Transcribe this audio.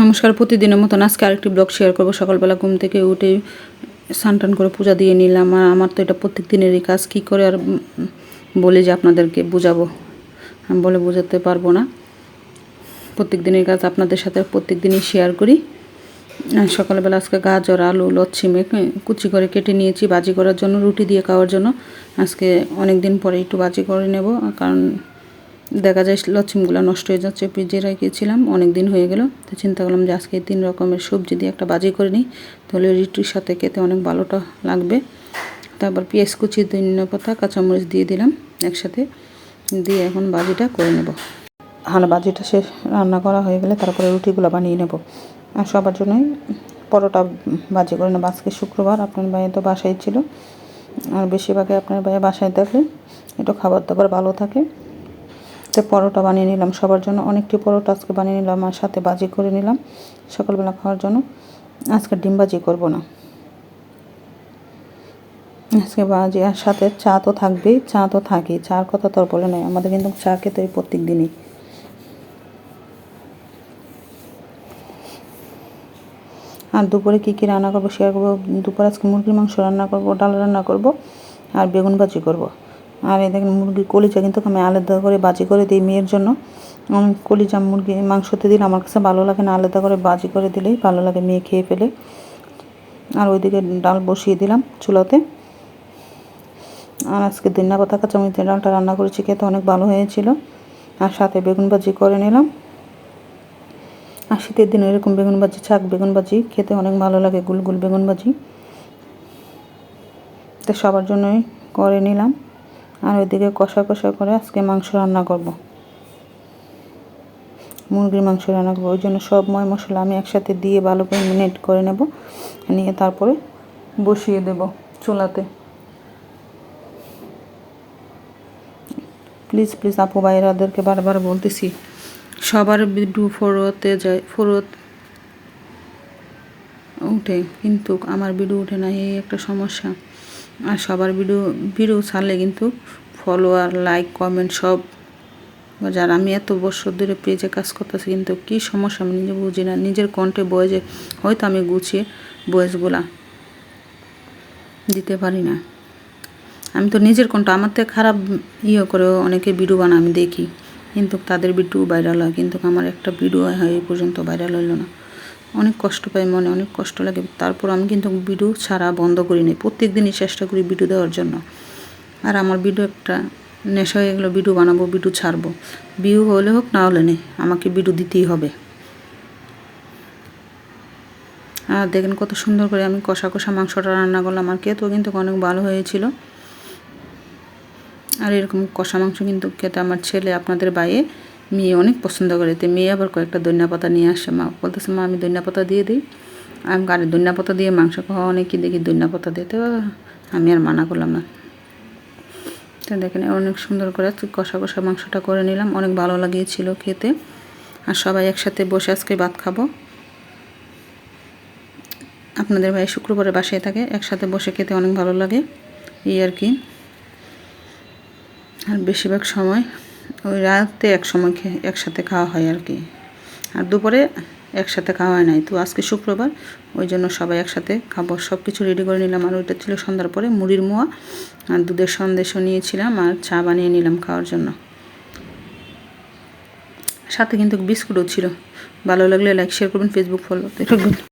নমস্কার, প্রতিদিনের মতন আজকে আরেকটি ব্লগ শেয়ার করব। সকালবেলা ঘুম থেকে উঠে স্নান করে পূজা দিয়ে নিলাম। আর আমার তো এটা প্রত্যেক দিনেরই কাজ। কী করে আর বলে যে আপনাদেরকে বোঝাবো? বলে বোঝাতে পারব না। প্রত্যেক দিনের কাজ আপনাদের সাথে প্রত্যেক দিনই শেয়ার করি। সকালবেলা আজকে গাজর, আলু, লচ্ছি মেখে কুচি করে কেটে নিয়েছি। বাজি করার জন্য, রুটি দিয়ে খাওয়ার জন্য। আজকে অনেক দিন পরে একটু বাজি করে নেব। কারণ দেখা যায় লচ্ছিমগুলো নষ্ট হয়ে যাচ্ছে ফ্রিজে রেখেছিলাম অনেক দিন হয়ে গেল। তো চিন্তা করলাম যে আজকে তিন রকমের সবজি দিয়ে একটা বাজি করে নিই। তাহলে রুটির সাথে খেতে অনেক ভালোটা লাগবে। তারপর পেঁয়াজ কুচি, ধনিয়া পাতা, কাঁচামরিচ দিয়ে দিলাম একসাথে। দিয়ে এখন বাজিটা করে নেব। আর বাজিটা শেষ রান্না করা হয়ে গেলে তারপরে রুটিগুলো বানিয়ে নেব। আর সবার জন্যই পরোটা বাজি করে নেব। আজকে শুক্রবার, আপনার ভাইয়ে তো বাসায় ছিল। আর বেশিরভাগই আপনার ভাইয়ে বাসায় থাকলে একটু খাবার দাবার ভালো থাকে। তো পরোটা বানিয়ে নিলাম, সবার জন্য অনেকটি পরোটা আজকে বানিয়ে নিলাম আর সাথে বাজি করে নিলাম সকালবেলা খাওয়ার জন্য। আজকে ডিম বাজি করব না। আজকে বাজি আর সাথে চা তো থাকবেই, চা তো থাকেই, চার কথা তো আর বলে নয় আমাদের কিন্তু চা খেতে প্রত্যেক দিনই আর দুপুরে কী কী রান্না করব শেয়ার করব, দুপুরে আজকে মুরগির মাংস রান্না করব, ডাল রান্না করব আর বেগুন ভাজি করব। আর এই দেখেন মুরগির কলিজা কিন্তু আমি আলাদা করে বাজি করে দিই মেয়ের জন্য। আমি কলিজা, মুরগি মাংসতে দিলে আমার কাছে ভালো লাগে না, আলাদা করে বাজি করে দিলেই ভালো লাগে মেয়ে খেয়ে ফেলে। আর ওইদিকে ডাল বসিয়ে দিলাম চুলাতে। আর আজকে দিনা পাতা কাঁচামরিচের ডালটা রান্না করেছি, খেতে অনেক ভালো হয়েছিল। আর সাথে বেগুন ভাজি করে নিলাম। আর শীতের দিনে এরকম বেগুন ভাজি ছাক বেগুন ভাজি খেতে অনেক ভালো লাগে গুল গুল বেগুন ভাজি। তো সবার জন্যই করে নিলাম। আর ওইদিকে কষা কষা করে আজকে মাংস রান্না করব। মুরগির মাংস রান্না করব। ওই জন্য সব ময় মশলা আমি একসাথে দিয়ে ভালো করে মিনেট করে নেব। নিয়ে তারপরে বসিয়ে দেব চুলাতে। প্লিজ প্লিজ আপু ভাইরাদেরকে বারবার বলতেছি, সবার বিডু ফোরতে যায় ফোরত উঠে। কিন্তু আমার ভিডিও উঠে না, এই একটা সমস্যা। আর সবার ভিডিও ভিডিও ছাড়লে কিন্তু ফলোয়ার লাইক কমেন্ট সব। যার আমি এত বছর ধরে পেজে কাজ করতেছি, কিন্তু কী সমস্যা? আমি নিজে বুঝি না। নিজের কণ্ঠে বয়েজে হয়তো আমি গুছিয়ে বয়েসগুলা দিতে পারি না। আমি তো নিজের কণ্ঠ আমার থেকে খারাপ ইয়ে করে অনেকে ভিডিও বানা আমি দেখি। কিন্তু তাদের ভিডিও ভাইরাল হয়। কিন্তু আমার একটা ভিডিও হয়, এই পর্যন্ত ভাইরাল হইল না। অনেক কষ্ট পাই মনে, অনেক কষ্ট লাগে। তারপর আমি কিন্তু ভিডিও ছাড়া বন্ধ করি নি প্রত্যেক দিনই চেষ্টা করি ভিডিও দেওয়ার জন্য। আর আমার ভিডিও একটা নেশা হয়ে গেলো, ভিডিও বানাবো, ভিডিও ছাড়বো। ভিউ হলে হোক, না হলে নেই, আমাকে ভিডিও দিতেই হবে। আর দেখেন কত সুন্দর করে আমি কষা কষা মাংসটা রান্না করলাম, আর খেতেও কিন্তু অনেক ভালো হয়েছিল। আর এরকম কষা মাংস কিন্তু খেতে আমার ছেলে, আপনাদের বাইয়ে মেয়ে অনেক পছন্দ করে। তো মেয়ে আবার কয়েকটা ধনিয়া পাতা নিয়ে আসে, মা বলতেছে, মা, আমি ধনিয়া পাতা দিয়ে দিই। আমি গাড়ি ধনিয়া পাতা দিয়ে মাংস খাওয়া অনেকই দেখি ধনিয়া পাতা দিতে আমি আর মানা করলাম না। তো দেখেন অনেক সুন্দর করে কষা কষা মাংসটা করে নিলাম। অনেক ভালো লাগিয়েছিল খেতে। আর সবাই একসাথে বসে আজকে ভাত খাব। আপনাদের ভাই শুক্রবারে বাসায় থাকে, একসাথে বসে খেতে অনেক ভালো লাগে। এই আর কি। আর বেশিরভাগ সময় ওই রাতে এক সময় খেয়ে একসাথে খাওয়া হয় আর কি। আর দুপুরে একসাথে খাওয়া হয় নাই। তো আজকে শুক্রবার, ওই জন্য সবাই একসাথে খাব। সব কিছু রেডি করে নিলাম। আর ওইটা ছিল সন্ধ্যার পরে মুড়ির মোয়া। আর দুধের সন্দেশও নিয়েছিলাম আর চা বানিয়ে নিলাম খাওয়ার জন্য। সাথে কিন্তু বিস্কুটও ছিল। ভালো লাগলে লাইক শেয়ার করবেন ফেসবুক ফলো রাখবেন।